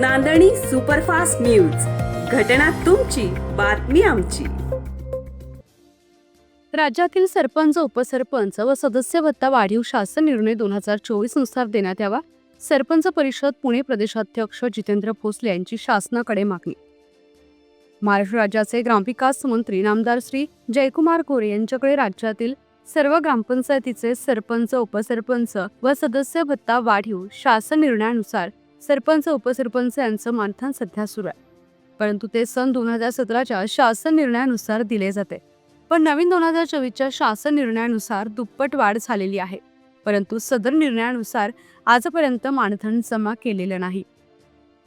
नांदणी superfast news. घटना तुमची बातमी आमची. राज्यातील सरपंच उपसरपंच व सदस्य भत्ता वाढीव शासन निर्णय दोन हजार चोवीसनुसार देण्यात यावा सरपंच परिषद पुणे प्रदेशाध्यक्ष जितेंद्र भोसले यांची शासनाकडे मागणी. महाराष्ट्र राज्याचे ग्रामविकास मंत्री नामदार श्री जयकुमार गोरे यांच्याकडे राज्यातील सर्व ग्रामपंचायतीचे सरपंच उपसरपंच व सदस्य भत्ता वाढीव शासन निर्णयानुसार सरपंच उपसरपंच यांचं मानधन सध्या सुरू आहे. परंतु ते सन दोन हजार सतराच्या शासन निर्णयानुसार दिले जाते. पण नवीन दोन हजार चोवीसच्या शासन निर्णयानुसार दुप्पट वाढ झालेली आहे. परंतु सदर निर्णयानुसार आजपर्यंत मानधन जमा केलेलं नाही.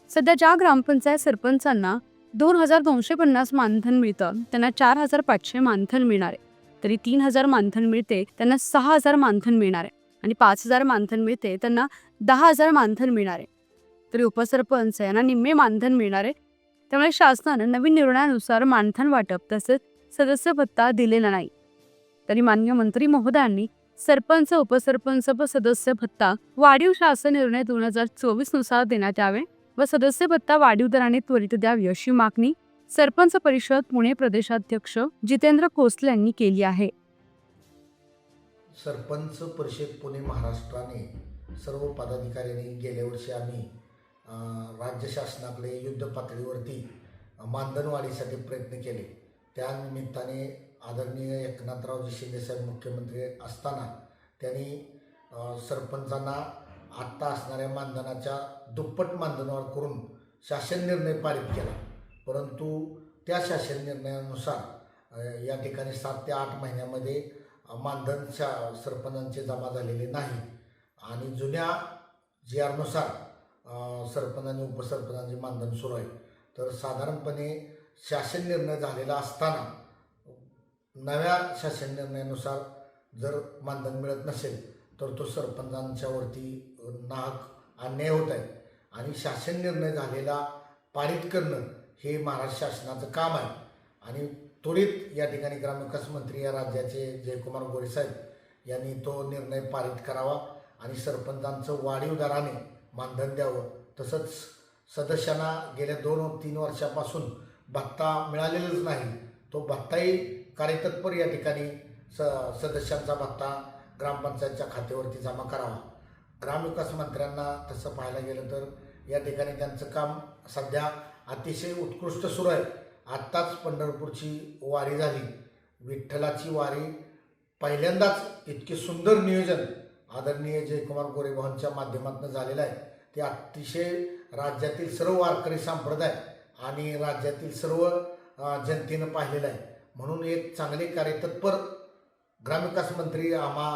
सध्या ज्या ग्रामपंचायत सरपंचांना दोन हजार दोनशे पन्नास मानधन मिळतं त्यांना चार हजार पाचशे मानधन मिळणार आहे. तरी तीन हजार मानधन मिळते त्यांना सहा हजार मानधन मिळणार आहे. आणि पाच हजार मानधन मिळते त्यांना दहा हजार मानधन मिळणार आहे. तरी उपसरपंच यांना निम्मे मानधन मिळणार. आहे त्यामुळे शासनानं नवीन निर्णयानुसार मानधन वाटप तसेच सदस्य भत्ता दिलेला नाही. तरी मान्य मंत्री महोदयांनी सरपंच उपसरपंच व सदस्य भत्ता वाढीव शासन निर्णय दोन हजार चोवीसनुसार देण्यात यावे व सदस्य भत्ता वाढीव दराने त्वरित द्यावी अशी मागणी सरपंच परिषद पुणे प्रदेशाध्यक्ष जितेंद्र खोसले यांनी केली आहे. सरपंच परिषद पुणे महाराष्ट्राने सर्व पदाधिकाऱ्यांनी गेल्या वर्षी आम्ही राज्य शासनाकडे युद्ध पातळीवरती मानधनवाढीसाठी प्रयत्न केले. त्यानिमित्ताने आदरणीय एकनाथरावजी शिंदेसाहेब मुख्यमंत्री असताना त्यांनी सरपंचांना आत्ता असणाऱ्या मानधनाच्या दुप्पट मानधनावर करून शासन निर्णय पारित केला. परंतु त्या शासन निर्णयानुसार या ठिकाणी सात ते आठ महिन्यामध्ये मानधन शा सरपंचांचे जमा झालेले नाही. आणि जुन्या जी आरनुसार सरपंच आणि उपसरपंचांचे मानधन सुरू आहे. तर साधारणपणे शासन निर्णय झालेला असताना नव्या शासन निर्णयानुसार जर मानधन मिळत नसेल तर तो सरपंचांच्यावरती नाहक अन्याय होत आहे. आणि शासन निर्णय झालेला पारित करणं हे महाराष्ट्र शासनाचं काम आहे. आणि त्वरित या ठिकाणी ग्रामविकास मंत्री या राज्याचे जयकुमार गोरे साहेब यांनी तो निर्णय पारित करावा. आणि सरपंचांचं वाढीव दराने मानधन द्यावं तसंच सदस्यांना गेल्या दोन तीन वर्षापासून भत्ता मिळालेलाच नाही. तो भत्ताही कार्यतत्पर या ठिकाणी स सदस्यांचा भत्ता ग्रामपंचायतच्या खात्यावरती जमा करावा. ग्रामविकास मंत्र्यांना तसं पाहायला गेलं तर या ठिकाणी त्यांचं काम सध्या अतिशय उत्कृष्ट सुरू आहे. आत्ताच पंढरपूरची वारी झाली. विठ्ठलाची वारी पहिल्यांदाच इतके सुंदर नियोजन आदरणीय जयकुमार गोरेभावांच्या माध्यमातून झालेलं आहे. ते अतिशय राज्यातील सर्व वारकरी संप्रदाय आणि राज्यातील सर्व जनतेनं पाहिलेलं आहे. म्हणून एक चांगले कार्यतत्पर ग्रामविकास मंत्री आम्हा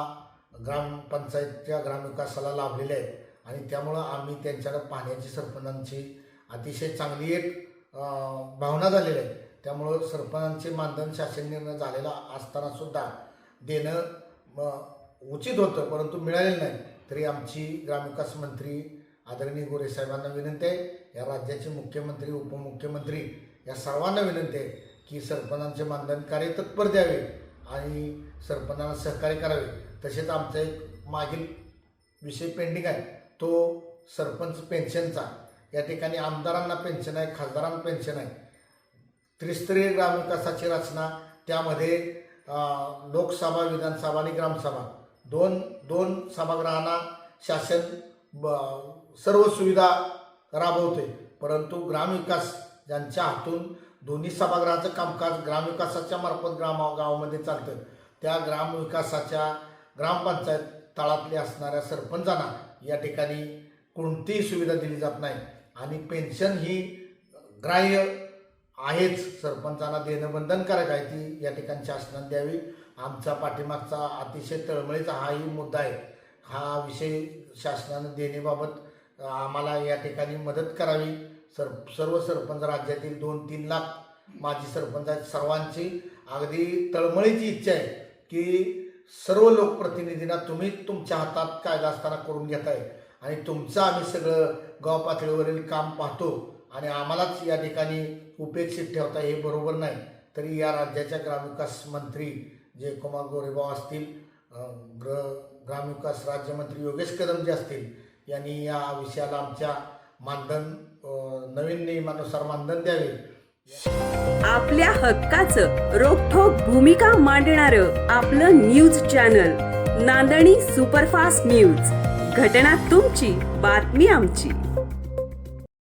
ग्रामपंचायतच्या ग्रामविकासाला लाभलेले आहेत. आणि त्यामुळं आम्ही त्यांच्याकडे पाहण्याची सरपंचांची अतिशय चांगली एक भावना झालेली आहे. त्यामुळं सरपंचांचे मानधन शासन निर्णय झालेला असताना सुद्धा देणं उचित होतं परंतु मिळालेलं नाही. तरी आमची ग्रामविकास मंत्री आदरणीय गोरे साहेबांना विनंती आहे या राज्याचे मुख्यमंत्री उपमुख्यमंत्री या सर्वांना विनंती आहे की सरपंचांचे मानधन कार्य तत्पर द्यावे आणि सरपंचांना सहकार्य करावे. तसेच आमचा एक मागील विषय पेंडिंग आहे तो सरपंच पेन्शनचा. या ठिकाणी आमदारांना पेन्शन आहे खासदारांना पेन्शन आहे. त्रिस्तरीय ग्रामविकासाची रचना त्यामध्ये लोकसभा विधानसभा आणि ग्रामसभा. दोन दोन सभागृहांना शासन ब सर्व सुविधा राबवते. परंतु ग्रामविकास ज्यांच्या हातून दोन्ही सभागृहाचं कामकाज ग्रामविकासाच्या मार्फत ग्राम गावामध्ये चालतं त्या ग्रामविकासाच्या ग्रामपंचायत तळातल्या असणाऱ्या सरपंचांना या ठिकाणी कोणतीही सुविधा दिली जात नाही. आणि पेन्शन ही ग्राह्य आहेच. सरपंचांना देणं बंधनकारक आहे ती या ठिकाणी शासनाने द्यावी. आमचा पाठीमागचा अतिशय तळमळीचा हाही मुद्दा आहे. हा विषय शासनानं देण्याबाबत आम्हाला या ठिकाणी मदत करावी. सर सर्व सरपंच राज्यातील दोन तीन लाख माजी सरपंच आहेत. सर्वांची अगदी तळमळीची इच्छा आहे की सर्व लोकप्रतिनिधींना तुम्ही तुमच्या हातात कायदा असताना करून घेताय. आणि तुमचं आम्ही सगळं गाव पातळीवरील काम पाहतो आणि आम्हालाच या ठिकाणी उपेक्षित ठेवता हे बरोबर नाही. तरी या राज्याच्या ग्रामविकास मंत्री जयकुमार गोरेबाव असतील ग्र ग्रामविकास राज्यमंत्री योगेश कदम जे असतील यांनी या विषयाला आमच्या मानधन नवीन नियमानुसार मानधन द्यावे. आपल्या हक्काचं रोखोक भूमिका मांडणार आपलं news channel Nandni superfast news. घटना तुमची बातमी आमची.